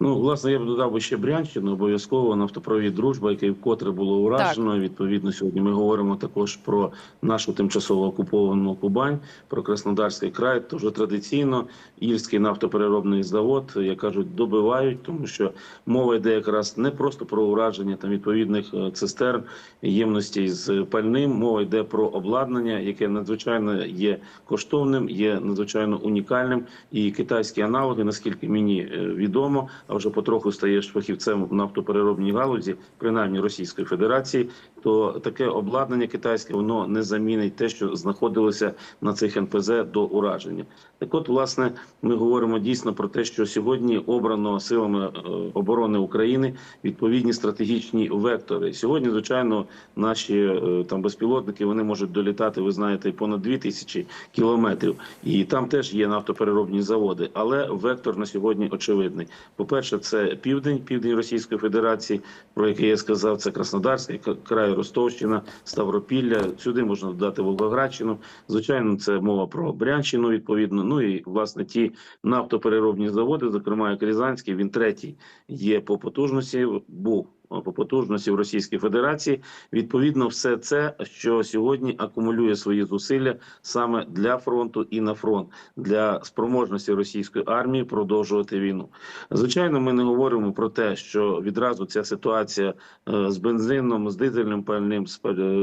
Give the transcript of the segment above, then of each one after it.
Ну, власне, я б додав би ще Брянщину, обов'язково нафтопровід дружба, який вкотре було уражено. Відповідно, сьогодні ми говоримо також про нашу тимчасово окуповану Кубань, про Краснодарський край. То вже традиційно Ільський нафтопереробний завод, як кажуть, добивають, тому що мова йде якраз не просто про ураження там відповідних е, цистерн ємностей з пальним. Мова йде про обладнання, яке надзвичайно є коштовним, є надзвичайно унікальним. І китайські аналоги, наскільки мені е, відомо, а вже потроху стаєш фахівцем в нафтопереробній галузі, принаймні Російської Федерації, то таке обладнання китайське воно не замінить те, що знаходилося на цих НПЗ до ураження. Так, от, власне, ми говоримо дійсно про те, що сьогодні обрано силами е, оборони України відповідні стратегічні вектори. Сьогодні, звичайно, наші е, там безпілотники вони можуть долітати, ви знаєте, понад 2000 кілометрів, і там теж є нафтопереробні заводи. Але вектор на сьогодні очевидний. По перше, це південь, південь Російської Федерації, про який я сказав, це Краснодарський к- край, Ростовщина, Ставропілля. Сюди можна додати Волгоградщину. Звичайно, це мова про Брянщину, відповідно. Ну і власне ті нафтопереробні заводи, зокрема як Рязанський, він третій є по потужності. Був по потужності в Російській Федерації. Відповідно, все це, що сьогодні акумулює свої зусилля саме для фронту і на фронт для спроможності російської армії продовжувати війну. Звичайно, ми не говоримо про те, що відразу ця ситуація е, з бензином, з дизельним пальним,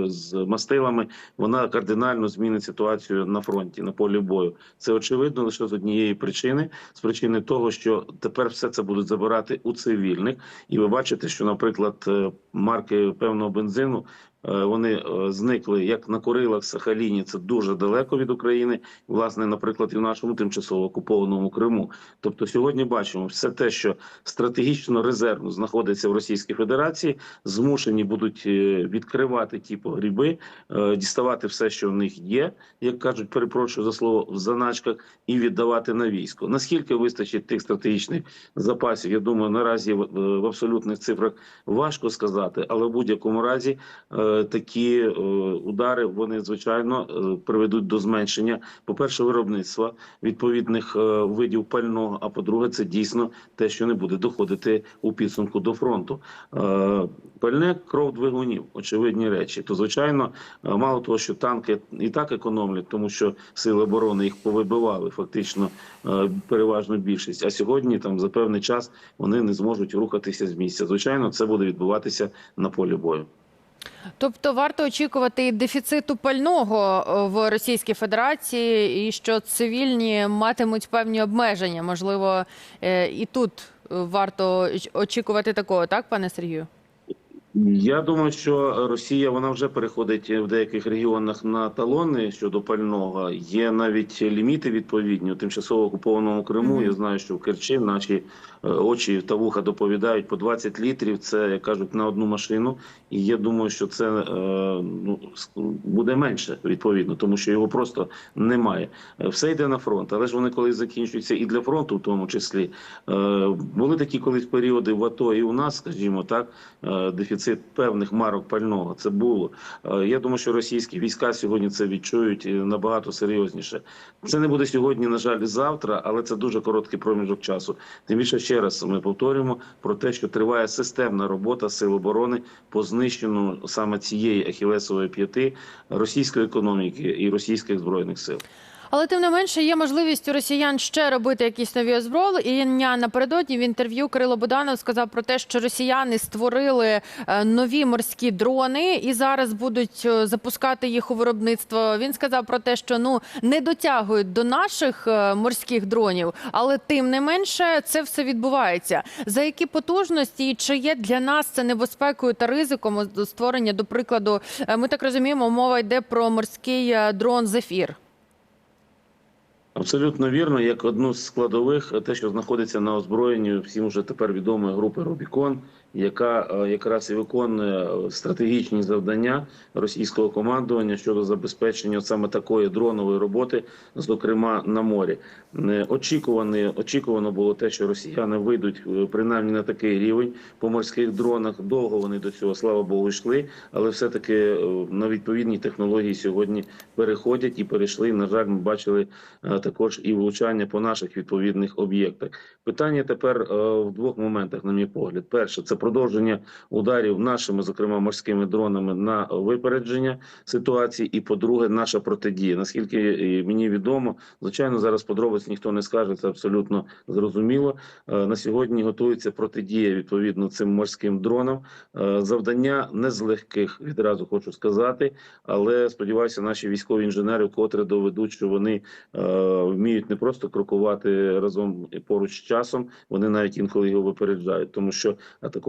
з мастилами, вона кардинально змінить ситуацію на фронті, на полі бою. Це очевидно лише з однієї причини: з причини того, що тепер все це будуть забирати у цивільних, і ви бачите, що, наприклад, е, марки певного бензину. Е, Вони е, зникли як на Курилах, Сахаліні. Це дуже далеко від України. Власне, наприклад, і в нашому тимчасово окупованому Криму. Тобто, сьогодні бачимо все те, що стратегічно резервно знаходиться в Російській Федерації, змушені будуть е, відкривати ті погріби, діставати все, що в них є, як кажуть, перепрошую за слово в заначках, і віддавати на військо. Наскільки вистачить тих стратегічних запасів? Я думаю, наразі в, абсолютних цифрах важко сказати, але в будь-якому разі такі е, удари вони звичайно е, приведуть до зменшення, по перше, виробництва відповідних е, видів пального. А по-друге, це дійсно те, що не буде доходити у підсумку до фронту. Пальне кров двигунів, очевидні речі. То звичайно, мало того, що танки і так економлять, тому що сили оборони їх повибивали фактично переважно більшість. А сьогодні там за певний час вони не зможуть рухатися з місця. Звичайно, це буде відбуватися на полі бою. Тобто варто очікувати дефіциту пального е, в Російській Федерації, і що цивільні матимуть певні обмеження. Можливо, е, і тут варто очікувати такого, так, пане Сергію? Я думаю, що Росія вона вже переходить в деяких регіонах на талони щодо пального. Є навіть ліміти відповідні у тимчасово окупованому Криму. Я знаю, що в Керчі наші е, очі та вуха доповідають по 20 літрів. Це як кажуть на одну машину. І я думаю, що це е, ну буде менше відповідно, тому що його просто немає. Е, Все йде на фронт, але ж вони колись закінчуються і для фронту, в тому числі Е, були такі колись періоди в АТО і у нас, скажімо так, е, дефіцит певних марок пального. Це було. Е, Я думаю, що російські війська сьогодні це відчують е, набагато серйозніше. Це не буде сьогодні, на жаль, завтра, але це дуже короткий проміжок часу. Тим більше ще раз ми повторюємо про те, що триває системна робота сил оборони по знищенню саме цієї ахілесової п'яти російської економіки і російських збройних сил. Але тим не менше є можливість у росіян ще робити якісь нові озброєння. Напередодні в інтерв'ю Кирило Буданов сказав про те, що росіяни створили е, нові морські дрони і зараз будуть е, запускати їх у виробництво. Він сказав про те, що ну не дотягують до наших е, морських дронів, але тим не менше це все відбувається. За які потужності і чи є для нас це небезпекою та ризиком створення, до прикладу, ми так розуміємо, мова йде про морський дрон Зефір. Абсолютно вірно, як одну з складових, те, що знаходиться на озброєнні всім вже тепер відомої групи Рубікон, яка е, якраз і виконує е, стратегічні завдання російського командування щодо забезпечення саме такої дронової роботи, зокрема на морі. Е, Очікувано, очікувано було те, що росіяни вийдуть принаймні на такий рівень по морських дронах. Довго вони до цього, слава Богу, йшли, але все-таки е, на відповідні технології сьогодні переходять і перейшли. На жаль, ми бачили також і влучання по наших відповідних об'єктах. Питання тепер в двох моментах, на мій погляд. Перше, це продовження ударів нашими, зокрема морськими дронами, на випередження ситуації. І по-друге, наша протидія. Наскільки е, мені відомо, звичайно, зараз подробиць ніхто не скаже. Це абсолютно зрозуміло. Е, На сьогодні готується протидія відповідно цим морським дронам. Е, Завдання не з легких, відразу хочу сказати. Але сподіваюся, наші військові інженери вкотре доведуть, що вони вміють не просто крокувати разом поруч з часом, вони навіть інколи його випереджають, тому що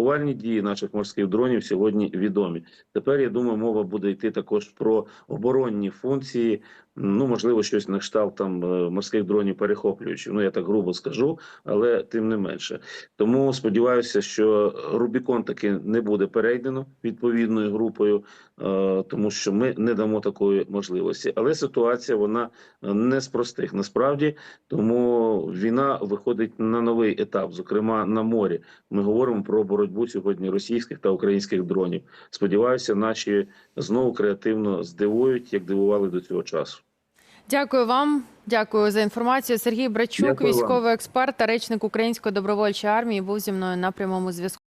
атакувальні дії наших морських дронів сьогодні відомі. Тепер я думаю, мова буде йти також про оборонні функції. Ну можливо, щось на кшталт там е, морських дронів перехоплюючих. Ну я так грубо скажу, але тим не менше. Тому сподіваюся, що Рубікон таки не буде перейдено відповідною групою, е, тому що ми не дамо такої можливості. Але ситуація вона е, не з простих насправді, тому війна виходить на новий етап, зокрема на морі. Ми говоримо про боротьбу сьогодні російських та українських дронів. Сподіваюся, наші знову креативно здивують, як дивували до цього часу. Дякую вам. Дякую за інформацію. Сергій Брачук, Дякую вам. військовий експерт та речник Української добровольчої армії, був зі мною на прямому зв'язку.